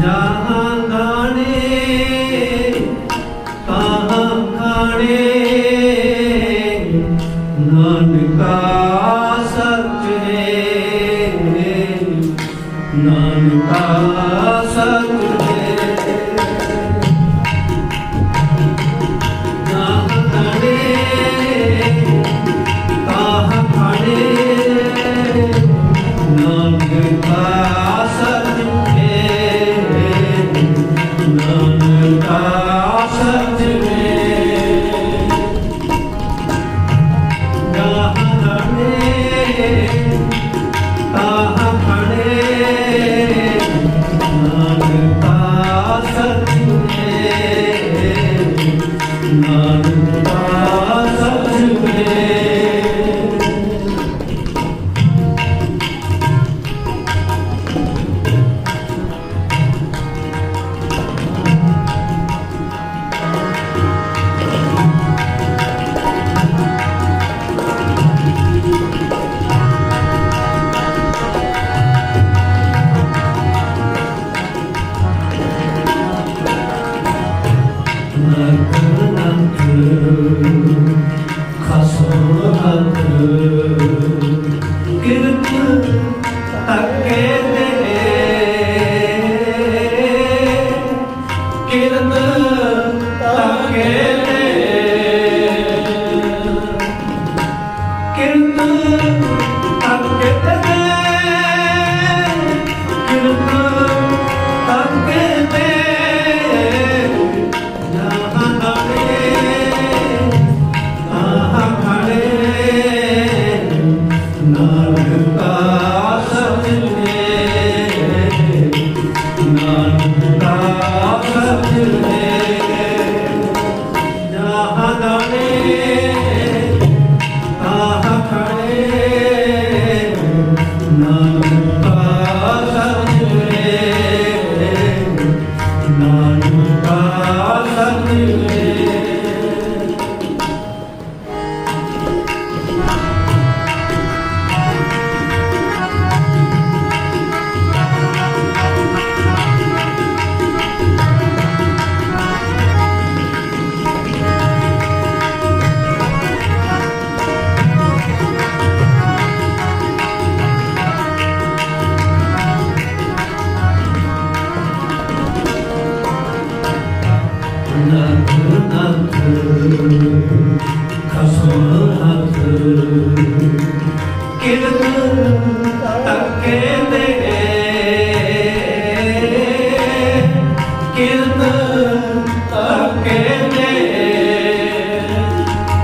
ਜਹਾਂ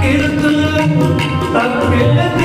ਕਿਰਤ ਤੱਕੇ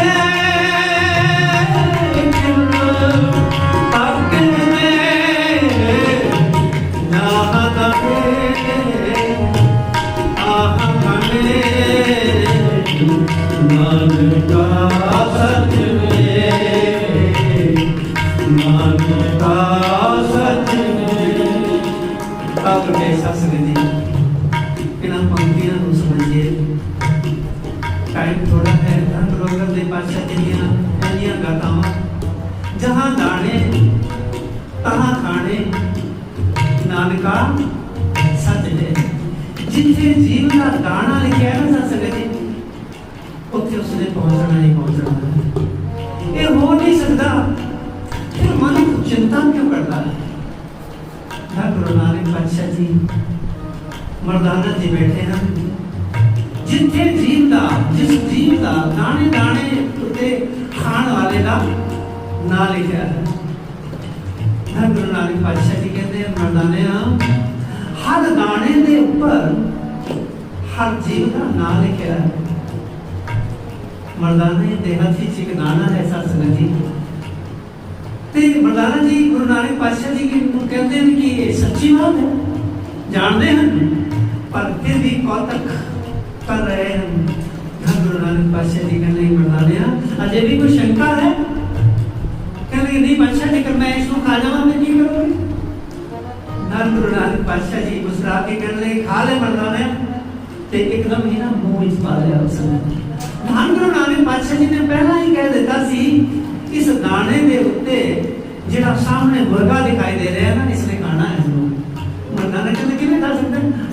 ਮਰਦਾਨਾ ਜੀ ਬੈਠੇ ਹਨ। ਜਿੱਥੇ ਜੀਵ ਦਾ, ਜਿਸ ਜੀਵ ਦਾ ਦਾਣੇ ਦਾਣੇ ਉੱਤੇ ਖਾਣ ਵਾਲੇ ਦਾ ਨਾਂ ਲਿਖਿਆ ਹੈ। ਧੰਨ ਗੁਰੂ ਨਾਨਕ ਪਾਤਸ਼ਾਹ ਜੀ ਕਹਿੰਦੇ ਆ, ਮਰਦਾਨਿਆਂ, ਹਰ ਦਾਣੇ ਦੇ ਉੱਪਰ ਹਰ ਜੀਵ ਦਾ ਨਾਂ ਲਿਖਿਆ ਹੈ। ਮਰਦਾਨੇ ਦੇ ਹੱਥ ਵਿੱਚ ਇੱਕ ਦਾਣਾ ਹੈ ਸਤਸੰਗ ਜੀ। ਤੇ ਮਰਦਾਨਾ ਜੀ, ਗੁਰੂ ਨਾਨਕ ਪਾਤਸ਼ਾਹ ਜੀ ਨੂੰ ਕਹਿੰਦੇ ਨੇ ਕਿ ਇਹ ਸੱਚੀ ਬਾਤ ਹੈ। ਜਾਣਦੇ ਹਨ? ਕਰ ਰਹੇ ਹਨ ਧੰਨ ਗੁਰੂ ਨਾਨਕ ਪਾਤਸ਼ਾਹ ਜੀ ਕਹਿੰਦੇ ਮਰਦਾਨਿਆਂ ਅਜੇ ਵੀ ਕੋਈ ਸ਼ੰਕਾ ਹੈ? ਕਹਿੰਦੇ ਨਹੀਂ ਪਾਤਸ਼ਾਹ ਜੇਕਰ ਮੈਂ ਇਸ ਨੂੰ ਖਾ ਜਾਵਾਂ ਮੈਂ ਕੀ ਕਰੂੰਗੀ? ਧੰਨ ਗੁਰੂ ਨਾਨਕ ਪਾਤਸ਼ਾਹ ਜੀ ਮੁਸਕਰਾ ਕੇ ਕਹਿੰਦੇ, ਖਾ ਲੈ ਮਰਦਾਨਿਆਂ ਤੇ ਇੱਕਦਮ ਹੀ ਨਾ ਮੂੰਹ ਵਿੱਚ ਪਾ ਲਿਆ ਉਸ ਨੇ। ਧੰਨ ਗੁਰੂ ਨਾਨਕ ਪਾਤਸ਼ਾਹ ਜੀ ਨੇ ਪਹਿਲਾਂ ਹੀ ਕਹਿ ਦਿੱਤਾ ਸੀ, ਇਸ ਦਾਣੇ ਦੇ ਉੱਤੇ ਜਿਹੜਾ ਸਾਹਮਣੇ ਮੁਰਗਾ ਦਿਖਾਈ ਦੇ ਰਿਹਾ ਨਾ, ਇਸ ਨੇ ਖਾਣਾ ਹੈ ਇਸ ਨੂੰ।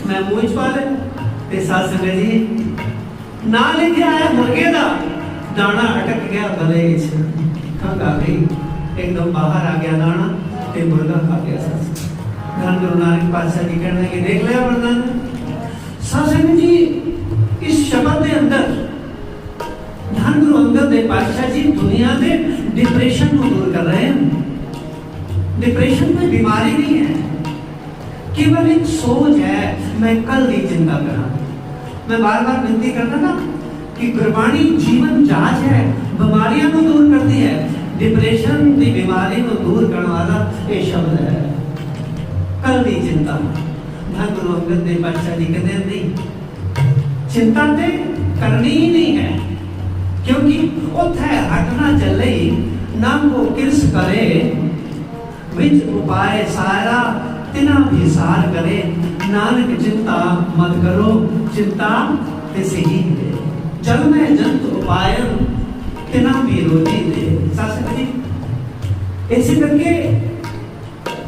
ਮੈਂ ਮੂੰਹ ਚ ਪਾ ਲਿਆ। ਤੇ ਸੱਸ ਨੇ ਜੀ ਨਾ ਲਿਖਿਆ ਹੈ, ਮੁਰਗੇ ਦਾ। ਦਾਣਾ ਅਟਕ ਗਿਆ ਗਲੇ ਵਿੱਚ। ਖੰਗ ਆ ਗਈ, ਇੱਕਦਮ ਬਾਹਰ ਆ ਗਿਆ ਦਾਣਾ ਤੇ ਮੁਰਗਾ ਖਾ ਗਿਆ ਸੱਸ। ਧੰਨ ਗੁਰੂ ਨਾਨਕ ਪਾਤਸ਼ਾਹ ਜੀ ਕਹਿਣ ਲੱਗੇ, ਦੇਖ ਲਿਆ ਵਰਦਾਨ ਸੱਸ ਨੇ ਜੀ ਇਸ ਸ਼ਬਦ ਦੇ ਅੰਦਰ ਧੰਨ ਗੁਰੂ ਅੰਗਦ ਦੇ ਪਾਤਸ਼ਾਹ ਜੀ ਦੁਨੀਆ ਦੇ ਡਿਪਰੈਸ਼ਨ ਨੂੰ ਦੂਰ ਕਰ ਰਹੇ ਹਨ। ਡਿਪਰੈਸ਼ਨ ਕੋਈ ਬਿਮਾਰੀ ਨਹੀਂ ਹੈ। केवल एक सोच है मैं कल की चिंता करा मैं बार बार विनती करता ना कि गुरबाणी जीवन जांच है बीमारियां को दूर करती है डिप्रेशन की बीमारी को दूर करने वाला ये शब्द है कल की चिंता धन गुरु अंगद देव पातशाह जी कहते हैं नहीं चिंता ते करनी ही नहीं है ਕਿਉਂਕਿ ਉੱਥੇ ਹਟਣਾ ਚੱਲੇ ਨਾ ਕੋ ਕਿਰਸ ਕਰੇ ਵਿੱਚ ਉਪਾਏ ਸਾਰਾ ਤਿਨਾ ਵੀ ਸਾਰ ਕਰੇ ਨਾਨਕ ਚਿੰਤਾ ਮਤ ਕਰੋ ਚਿੰਤਾ ਤੇ ਸਹੀ ਹੈ ਜਦ ਮੈਂ ਜੰਤ ਉਪਾਇਨ ਤਿਨਾ ਵੀ ਰੋਜੀ ਦੇ ਸੱਸ ਜੀ ਇਸੇ ਕਰਕੇ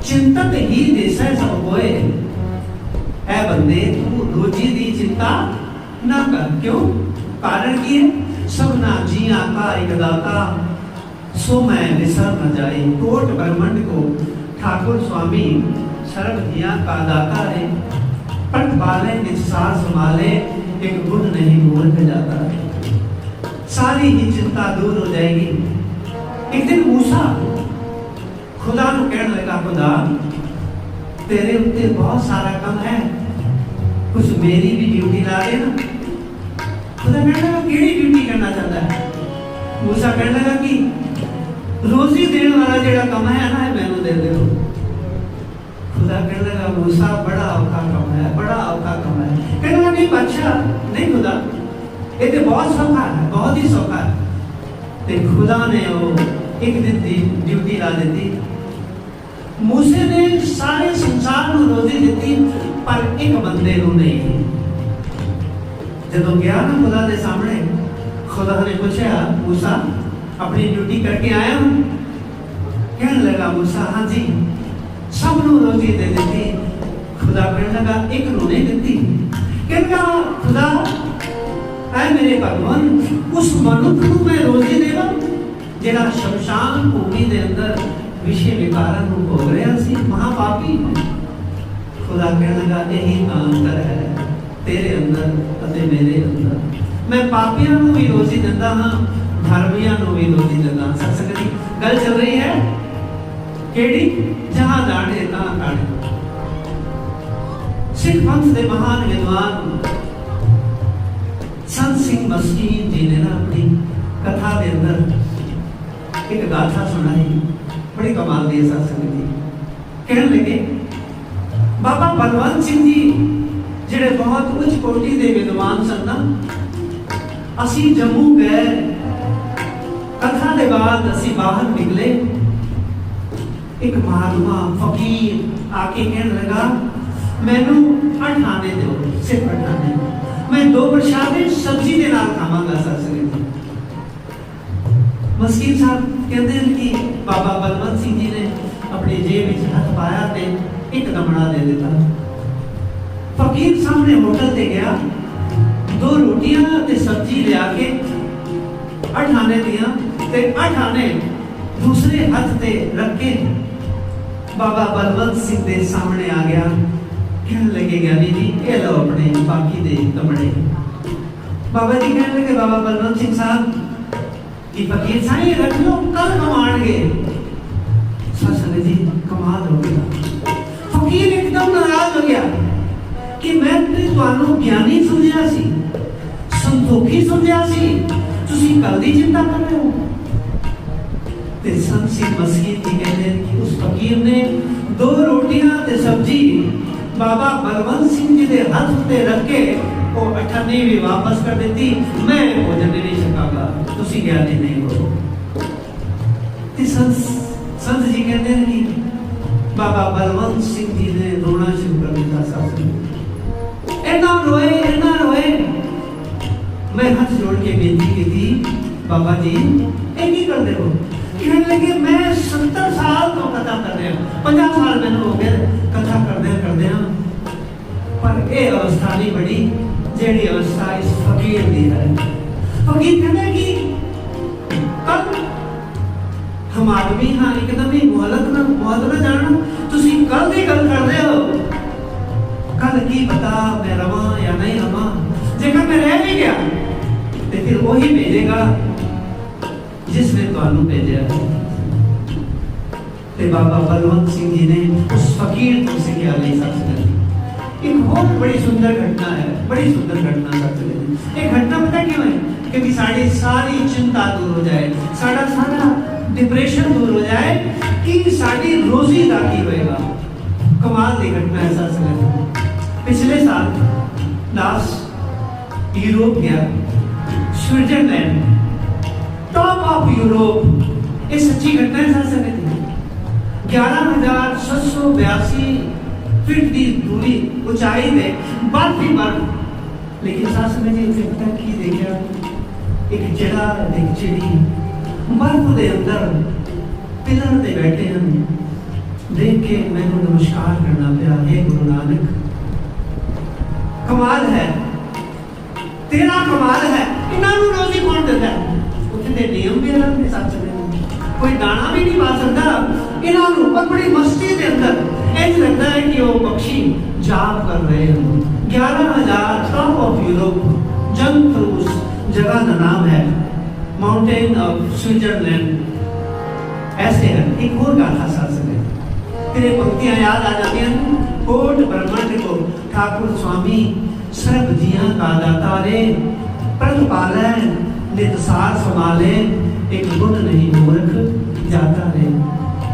ਚਿੰਤਤ ਹੀ ਦੇਸੈ ਸਭ ਹੋਏ ਐ ਬੰਦੇ ਤੂੰ ਰੋਜੀ ਦੀ ਚਿੰਤਾ ਨਾ ਕਰ ਕਿਉਂ ਕਾਰਨ ਕੀ ਹੈ सबना जिया का एक दाता सो मैं निसर न जाए कोट ब्रह्मंड को ठाकुर स्वामी सर्व दिया का दाता रे पट पाले निसार संभाले एक गुण नहीं भूल में जाता सारी ही चिंता दूर हो जाएगी एक दिन मूसा खुदा नु कहने लगा खुदा तेरे उत्ते बहुत सारा कम है कुछ मेरी भी ड्यूटी ला दे ना खुदा कहने लगा केड़ी ड्यूटी करना चाहता है मूसा कहने लगा कि रोजी देने वाला जेड़ा कम है ना मैनू दे दो खुदा कहने लगा मूसा बड़ा औखा कम है, बड़ा औखा कम है। कहने लगा, नहीं बादशाह नहीं, खुदा, ये तो बहुत सौखा है, बहुत ही सौखा है। ते खुदा ने वो एक दिन की ड्यूटी ला दी मूसे ने सारे संसार को रोजी दी पर एक बंदे को नहीं। जब गया ना खुदा के सामने, खुदा ने पूछा, मूसा, अपनी ड्यूटी करके आया हूँ? लगा, मूसा हाँ जी। ਸਭ ਨੂੰ ਰੋਜ਼ੀ ਦੇ ਦਿੱਤੀ। ਖੁਦਾ ਕਹਿਣ ਲੱਗਾ, ਇੱਕ ਨੂੰ ਨਹੀਂ ਦਿੱਤੀ। ਕਹਿੰਦਾ, ਖੁਦਾ, ਐ ਮੇਰੇ ਭਗਵਾਨ, ਉਸ ਮਨੁੱਖ ਨੂੰ ਮੈਂ ਰੋਜ਼ੀ ਦੇਵਾਂ, ਜਿਹੜਾ ਸ਼ਮਸ਼ਾਨ ਭੂਮੀ ਦੇ ਅੰਦਰ ਵਿਸ਼ੇ ਵਿਕਾਰਾਂ ਨੂੰ ਭੋਗ ਰਿਹਾ ਸੀ, ਮਹਾਪਾਪੀ ਖੁਦਾ ਕਹਿਣ ਲਗਾ, ਇਹੀ ਅੰਤਰ ਹੈ, ਤੇਰੇ ਅੰਦਰ ਅਤੇ ਮੇਰੇ ਅੰਦਰ। ਮੈਂ ਪਾਪੀਆਂ ਨੂੰ ਵੀ ਰੋਜ਼ੀ ਦਿੰਦਾ ਹਾਂ, ਧਰਮੀਆਂ ਨੂੰ ਵੀ ਰੋਜ਼ੀ ਦਿੰਦਾ ਹਾਂ। ਸਤਸੰਗ ਦੀ ਗੱਲ ਚੱਲ ਰਹੀ ਹੈ? ਕਿਹੜੀ? ਜਹਾਂ ਦਾਣੇ ਤਾਂ ਕਾਣੇ ਸਿੱਖ ਪੰਥ ਦੇ ਮਹਾਨ ਵਿਦਵਾਨ। ਸੰਤ ਸਿੰਘ ਮਸਕੀਨ ਜੀ ਨੇ ਨਾ ਆਪਣੀ ਕਥਾ ਦੇ ਅੰਦਰ ਇੱਕ ਗਾਥਾ ਸੁਣਾਈ। ਬੜੀ ਕਮਾਲ ਦੀ ਹੈ ਸਤਸੰਗ ਕਹਿਣ ਲੱਗੇ, ਬਾਬਾ ਬਲਵੰਤ ਸਿੰਘ ਜੀ, ਜਿਹੜੇ ਬਹੁਤ ਉੱਚ ਕੋਟੀ ਦੇ ਵਿਦਵਾਨ ਸਨ ਨਾ, ਅਸੀਂ ਜੰਮੂ ਗਏ। ਕਥਾ ਦੇ ਬਾਅਦ ਅਸੀਂ ਬਾਹਰ ਨਿਕਲੇ। ਇੱਕ ਮਹਾਤਮਾ ਫਕੀਰ ਆ ਕੇ ਕਹਿਣ ਲੱਗਾ, ਮੈਨੂੰ ਅਠਾਣੇ ਦਿਓ ਸਿਰਫ ਅਠਾਣੇ ਮੈਂ ਦੋ ਪ੍ਰਸ਼ਾਦੇ ਸਬਜ਼ੀ ਦੇ ਨਾਲ ਖਾਵਾਂਗਾ ਸਤਸੰਗ ਮਸਕੀਨ ਸਾਹਿਬ ਕਹਿੰਦੇ ਨੇ ਕਿ ਬਾਬਾ ਬਲਵੰਤ ਸਿੰਘ ਜੀ ਨੇ ਆਪਣੀ ਜੇਬ ਵਿੱਚ ਹੱਥ ਪਾਇਆ ਤੇ ਇੱਕ ਦਮੜਾ ਦੇ ਦਿੱਤਾ। ਫਕੀਰ ਸਾਹਮਣੇ ਹੋਟਲ ਤੇ ਗਿਆ। ਦੋ ਰੋਟੀਆਂ ਤੇ ਸਬਜ਼ੀ ਲਿਆ ਕੇ ਅਠਾਣੇ ਦੀਆਂ ਤੇ ਅਠਾਣੇ ਦੂਸਰੇ ਹੱਥ ਤੇ ਰੱਖ ਕੇ ਬਾਬਾ ਬਲਵੰਤ ਸਿੰਘ ਦੇ ਸਾਹਮਣੇ ਆ ਗਿਆ। ਕਹਿਣ ਲੱਗੇ ਗਿਆਨੀ ਜੀ, ਇਹ ਲਓ ਆਪਣੇ ਬਾਕੀ ਦੇ ਦਮੜੇ ਬਾਬਾ ਜੀ ਕਹਿਣ ਲੱਗੇ, ਬਾਬਾ ਬਲਵੰਤ ਸਿੰਘ ਸਾਹਿਬ, ਕਿ ਫਕੀਰ ਸਾਈਂ ਰੱਖ ਲਓ? ਕੱਲ ਕਮਾਣਗੇ ਸਸਨ ਜੀ ਕਮਾਲ ਹੋ ਗਿਆ ਫਕੀਰ ਇੱਕਦਮ ਨਾਰਾਜ਼ ਹੋ ਗਿਆ ਕਿ ਮੈਂ ਤੇ ਤੁਹਾਨੂੰ ਗਿਆਨੀ ਸਮਝਿਆ ਸੀ, ਸੰਤੋਖੀ ਸਮਝਿਆ ਸੀ। ਤੁਸੀਂ ਕੱਲ ਦੀ ਚਿੰਤਾ ਕਰ ਰਹੇ ਹੋ। ਤੇ ਸੰਤ ਸਿੰਘ ਮਸਕੀਨ ਜੀ ਕਹਿੰਦੇ ਨੇ ਕਿ ਉਸ ਫਕੀਰ ਨੇ ਦੋ ਰੋਟੀਆਂ ਤੇ ਸਬਜ਼ੀ ਬਾਬਾ ਬਲਵੰਤ ਸਿੰਘ ਜੀ ਦੇ ਹੱਥ ਤੇ ਰੱਖ ਕੇ ਉਹ ਅਠਾਨੀ ਵੀ ਵਾਪਸ ਕਰ ਦਿੱਤੀ ਮੈਂ ਭੋਜਨ ਨਹੀਂ ਛਕਾਂਗਾ ਤੁਸੀਂ ਗਿਆਨੀ ਨਹੀਂ ਹੋ ਤੇ ਸੰਤ ਸੰਤ ਜੀ ਕਹਿੰਦੇ ਨੇ ਕਿ ਬਾਬਾ ਬਲਵੰਤ ਸਿੰਘ ਜੀ ਨੇ ਰੋਣਾ ਸ਼ੁਰੂ ਕਰ ਦਿੱਤਾ ਸਾਥ ਇਹਨਾਂ ਰੋਏ ਇਹਨਾਂ ਰੋਏ ਮੈਂ ਹੱਥ ਜੋੜ ਕੇ ਬੇਨਤੀ ਕੀਤੀ ਬਾਬਾ ਜੀ ਇਹ ਕੀ ਕਰਦੇ ਹੋ ਕਹਿਣ ਲੱਗੇ, ਮੈਂ 70 ਸਾਲ ਤੋਂ ਕਥਾ ਕਰ ਰਿਹਾ 50 ਸਾਲ ਮੈਨੂੰ ਹੋ ਗਏ ਕਥਾ ਕਰਦੇ ਕਰਦੇ ਹਾਂ। ਪਰ ਇਹ ਅਵਸਥਾ ਨਹੀਂ ਬਣੀ, ਜਿਹੜੀ ਅਵਸਥਾ ਇਸ ਫਕੀਰ ਦੀ ਹੈ। ਫਕੀਰ ਕਹਿੰਦਾ ਕਿ ਕੱਲ ਹਮ ਆਦਮੀ ਹਾਂ, ਇੱਕਦਮ ਹੀ ਮੁਹਲਤ ਨਾ ਮੁਹਲਤ ਨਾ ਜਾਣਾ। ਤੁਸੀਂ ਕੱਲ ਦੀ ਗੱਲ ਕਰਦੇ ਹੋ। ਕੱਲ ਕੀ ਪਤਾ ਮੈਂ ਰਵਾਂ ਜਾਂ ਨਹੀਂ ਰਵਾਂ। ਜੇਕਰ ਮੈਂ ਰਹਿ ਵੀ ਗਿਆ, ਤੇ ਫਿਰ ਉਹੀ ਭੇਜੇਗਾ। ਜਿਸ ਨੇ ਤੁਹਾਨੂੰ ਭੇਜਿਆ ਤੇ ਬਾਬਾ ਬਲਵੰਤ ਸਿੰਘ ਜੀ ਨੇ ਉਸ ਫਕੀਰ ਤੋਂ ਸਿੱਖਿਆ ਲਈ ਸਾਥ ਇੱਕ ਬਹੁਤ ਬੜੀ ਸੁੰਦਰ ਘਟਨਾ ਹੈ, ਬੜੀ ਸੁੰਦਰ ਘਟਨਾ ਸਾਥ ਲਈ ਇਹ ਘਟਨਾ ਪਤਾ ਕਿਉਂ ਹੈ? ਕਿ ਵੀ ਸਾਡੀ ਸਾਰੀ ਚਿੰਤਾ ਦੂਰ ਹੋ ਜਾਏ, ਸਾਡਾ ਸਾਰਾ ਡਿਪਰੈਸ਼ਨ ਦੂਰ ਹੋ ਜਾਏ, ਕਿ ਸਾਡੀ ਰੋਜ਼ੀ ਦਾ ਕੀ ਹੋਏਗਾ? ਕਮਾਲ ਦੀ ਘਟਨਾ ਹੈ ਸਾਥ ਲਈ ਪਿਛਲੇ ਸਾਲ ਦਾਸ ਯੂਰਪ ਗਿਆ, ਸਵਿਟਜ਼ਰਲੈਂਡ। टॉप ऑफ यूरोप ये सच्ची घटनाएं सर संगत ग्यारह हजार छह सौ बयासी फीट की दूरी ऊंचाई में बर्फ ही बर्फ लेकिन सर संगत जी घटना की देखा एक जड़ा एक चिड़ी बर्फ के अंदर पिलर ते बैठे हैं देख के मैंने नमस्कार करना पाया हे गुरु नानक कमाल है तेरा कमाल है इन्हों रोजी कौन देता है ਤੇ ਨਿਯਮ ਵੀ ਇਹਨਾਂ ਦੇ ਸੱਚ ਦੇ ਕੋਈ ਦਾਣਾ ਵੀ ਨਹੀਂ ਪਾ ਸਕਦਾ। ਇਹਨਾਂ ਨੂੰ ਪਰ ਬੜੀ ਮਸਤੀ ਦੇ ਅੰਦਰ ਇੰਜ ਲੱਗਦਾ ਹੈ ਕਿ ਉਹ ਪੰਛੀ जाप कर रहे हैं ग्यारह हज़ार ट्रंप ऑफ़ यूरोप जंग क्रूज जगह का नाम है माउंटेन ऑफ़ स्विट्जरलैंड ऐसे है एक और गाथा शासन है तेरे पंक्तियाँ याद आ जाती हैं कोट ब्रह्मांड को ठाकुर स्वामी सर्व जिया का दाता रे प्रतिपालन इंतज़ार संभाले, एक गुण नहीं, मूर्ख जाता रहे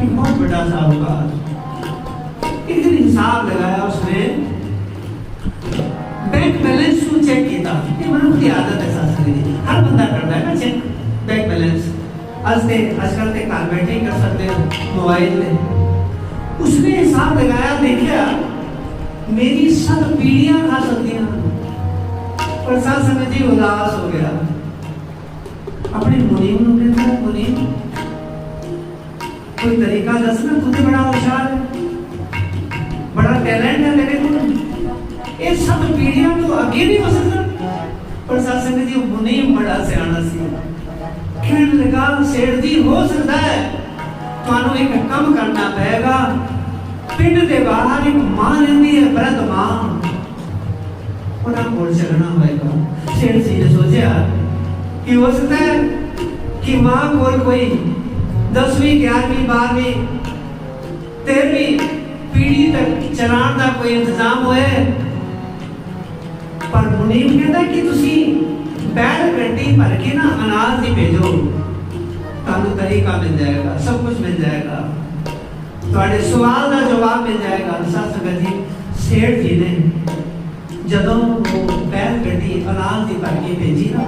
एक बहुत बड़ा साहूकार। एक दिन हिसाब लगाया उसने। बैंक बैलेंस को चेक किया। ये मनुष्य की आदत है शास्त्री हर बंदा करता है ना चेक बैंक बैलेंस आज से आजकल तक कार बैठे ही कर सकते हैं मोबाइल में। उसने हिसाब लगाया देखा मेरी सब पीढ़ियाँ खा सकती हैं। प्रशासन जी उदास हो गया। ਆਪਣੇ ਮੁਨੀਮ ਨੂੰ ਕਹਿੰਦਾ ਮੁਨੀਮ ਕੋਈ ਤਰੀਕਾ ਦੱਸ ਨਾ, ਤੂੰ ਤੇ ਬੜਾ ਹੋਸ਼ਿਆਰ ਹੈ। ਬੜਾ ਟੈਲੈਂਟ ਹੈ ਤੇਰੇ ਕੋਲ। ਇਹ ਸਭ ਪੀੜ੍ਹੀਆਂ ਤੋਂ ਅੱਗੇ ਨਹੀਂ ਹੋ ਸਕਦਾ। ਪਰ ਸਾਧ ਸੰਗਤ ਜੀ ਮੁਨੀਮ ਬੜਾ ਸਿਆਣਾ ਸੀ। ਕਹਿਣ ਲਗਾ ਸੇੜਦੀ ਹੋ ਸਕਦਾ ਹੈ। ਤੁਹਾਨੂੰ ਇੱਕ ਕੰਮ ਕਰਨਾ ਪਏਗਾ। ਪਿੰਡ ਦੇ ਬਾਹਰ ਇੱਕ ਮਾਂ ਰਹਿੰਦੀ ਹੈ ਬਰਤ ਉਹਨਾਂ ਕੋਲ ਚੱਲਣਾ ਹੋਏਗਾ। ਸੇੜ ਸੀ ਸੋਚਿਆ ਕਿ ਹੋ ਸਕਦਾ ਹੈ ਕਿ ਮਾਂ ਕੋਲ ਕੋਈ 10ਵੀਂ 11ਵੀਂ 12ਵੀਂ 13ਵੀਂ ਪੀੜ੍ਹੀ ਤੱਕ ਚਲਾਉਣ ਦਾ ਕੋਈ ਇੰਤਜ਼ਾਮ ਹੋਇਆ ਪਰ ਮੁਨੀਮ ਕਹਿੰਦਾ ਕਿ ਤੁਸੀਂ ਬੈਲ ਗੱਡੀ ਭਰ ਕੇ ਨਾ ਅਨਾਜ ਦੀ ਭੇਜੋ। ਤੁਹਾਨੂੰ ਤਰੀਕਾ ਮਿਲ ਜਾਏਗਾ, ਸਭ ਕੁਝ ਮਿਲ ਜਾਏਗਾ। ਤੁਹਾਡੇ ਸਵਾਲ ਦਾ ਜਵਾਬ ਮਿਲ ਜਾਏਗਾ। ਸਾਧ ਸੰਗਤ ਜੀ, ਸੇਠ ਜੀ ਨੇ ਜਦੋਂ ਉਹ ਬੈਲ ਗੱਡੀ ਅਨਾਜ ਦੀ ਭਰ ਕੇ ਭੇਜੀ ਨਾ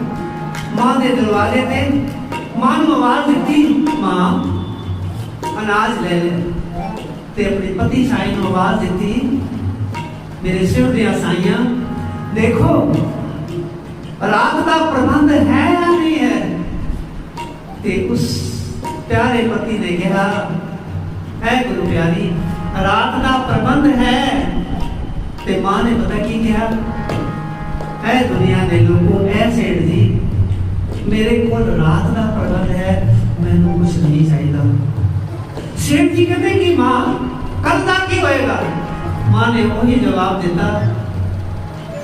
ਮਾਂ ਦੇ ਦਰਵਾਜ਼ੇ ਤੇ ਮਾਂ ਨੂੰ ਆਵਾਜ਼ ਦਿੱਤੀ, ਮਾਂ, ਅਨਾਜ ਲੈ ਲੈ। ਤੇ ਆਪਣੇ ਪਤੀ ਸਾਈ ਨੂੰ ਆਵਾਜ਼ ਦਿੱਤੀ, ਮੇਰੇ ਸਿਰ ਦੇ ਸਾਈਆਂ, ਦੇਖੋ, ਰਾਤ ਦਾ ਪ੍ਰਬੰਧ ਹੈ ਜਾਂ ਨਹੀਂ ਹੈ? ਤੇ ਉਸ ਪਿਆਰੇ ਪਤੀ ਨੇ ਕਿਹਾ, ਐ ਗੁਰੂ ਪਿਆਰੀ, ਰਾਤ ਦਾ ਪ੍ਰਬੰਧ ਹੈ। ਤੇ ਮਾਂ ਨੇ ਪਤਾ ਕੀ ਕਿਹਾ, ਐ ਦੁਨੀਆ ਦੇ ਲੋਕੋ ਐ ਸੇਠ ਜੀ ਮੇਰੇ ਕੋਲ ਰਾਤ ਦਾ ਪ੍ਰਬੰਧ ਹੈ ਮੈਨੂੰ ਕੁਝ ਨਹੀਂ ਚਾਹੀਦਾ ਸੇਠ ਜੀ ਕਹਿੰਦੇ ਕਿ ਮਾਂ ਕੱਲ ਦਾ ਕੀ ਹੋਏਗਾ ਮਾਂ ਨੇ ਉਹੀ ਜਵਾਬ ਦਿੱਤਾ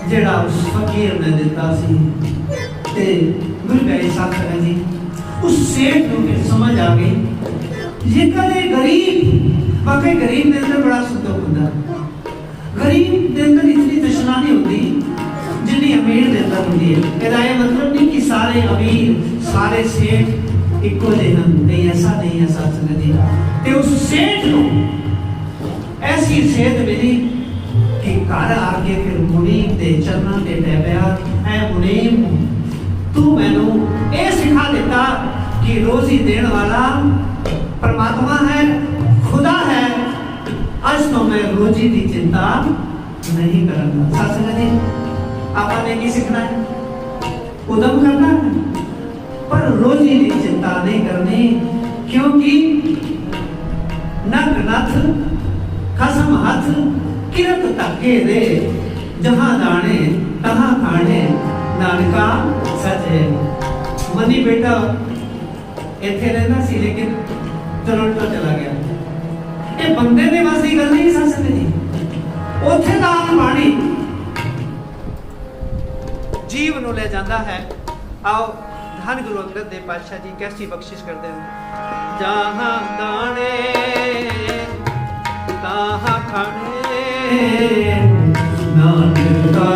ਜਿਹੜਾ ਉਸ ਫਕੀਰ ਨੇ ਦਿੱਤਾ ਸੀ ਤੇ ਗੁਰੂ ਗਏ ਸਾਖਰ ਜੀ ਉਸ ਸੇਠ ਨੂੰ ਫਿਰ ਸਮਝ ਆ ਗਈ ਜੇਕਰ ਇਹ ਗਰੀਬ ਵਾਕਈ ਗਰੀਬ ਦੇ ਅੰਦਰ ਬੜਾ ਸੁੱਖ ਹੁੰਦਾ ਗਰੀਬ ਦੇ ਅੰਦਰ ਇਤਨੀ ਤਸ਼ਨਾ ਨਹੀਂ ਹੁੰਦੀ ਜਿੰਨੀ ਅਮੀਰ ਦੇ ਅੰਦਰ ਹੁੰਦੀ ਹੈ ਇਹਦਾ ਇਹ ਮਤਲਬ ਨਹੀਂ ਕਿ ਸਾਰੇ ਅਮੀਰ ਸਾਰੇ ਸੇਠ ਇੱਕੋ ਜਿਹੇ ਹਨ ਨਹੀਂ ਐਸਾ ਨਹੀਂ ਹੈ ਸਤਸੰਗ ਜੀ ਤੇ ਉਸ ਸੇਠ ਨੂੰ ਐਸੀ ਸੇਧ ਮਿਲੀ ਕਿ ਘਰ ਆ ਕੇ ਫਿਰ ਮੁਨੀਮ ਦੇ ਚਰਨਾਂ ਤੇ ਪੈ ਪਿਆ ਐ ਮੁਨੀਮ ਤੂੰ ਮੈਨੂੰ ਇਹ ਸਿਖਾ ਦਿੱਤਾ ਕਿ ਰੋਜ਼ੀ ਦੇਣ ਵਾਲਾ ਪਰਮਾਤਮਾ ਹੈ ਖੁਦਾ ਹੈ ਅੱਜ ਤੋਂ ਮੈਂ ਰੋਜ਼ੀ ਦੀ ਚਿੰਤਾ ਨਹੀਂ ਕਰਾਂਗਾ ਸਤਸੰਗ ਜੀ ਆਪਾਂ ਨੇ ਕੀ ਸਿੱਖਣਾ ਹੈ ਉਦਮ ਕਰਨਾ ਹੈ ਪਰ ਰੋਜ਼ੀ ਦੀ ਚਿੰਤਾ ਨਹੀਂ ਕਰਨੀ ਕਿਉਂਕਿ ਨਕ ਨਥ ਖਸਮ ਹੱਥ ਕਿਰਤ ਧੱਕੇ ਦੇ ਜਹਾਂ ਦਾਣੇ ਤਹਾਂ ਖਾਣੇ ਨਾਨਕਾ ਸਚੇ ਮਨੀ ਬੇਟਾ ਇੱਥੇ ਰਹਿੰਦਾ ਸੀ ਲੇਕਿਨ ਟੋਰਾਂਟੋ ਚਲਾ ਗਿਆ ਇਹ ਬੰਦੇ ਦੇ ਵਾਸਤੇ ਹੀ ਗੱਲ ਨਹੀਂ ਸੱਸ ਦੀ ਉੱਥੇ ਦਾ ਬਾਣੀ ਜੀਵ ਨੂੰ ਲੈ ਜਾਂਦਾ ਹੈ। ਆਓ, ਧੰਨ ਗੁਰੂ ਅੰਗਦ ਦੇਵ ਪਾਤਸ਼ਾਹ ਜੀ, ਕੈਸੀ ਬਖਸ਼ਿਸ਼ ਕਰਦੇ ਹਨ ਜਹਾਂ ਦਾਣੇ, ਤਾਹਾਂ ਖਾਣੇ ਨਾਨਕਾ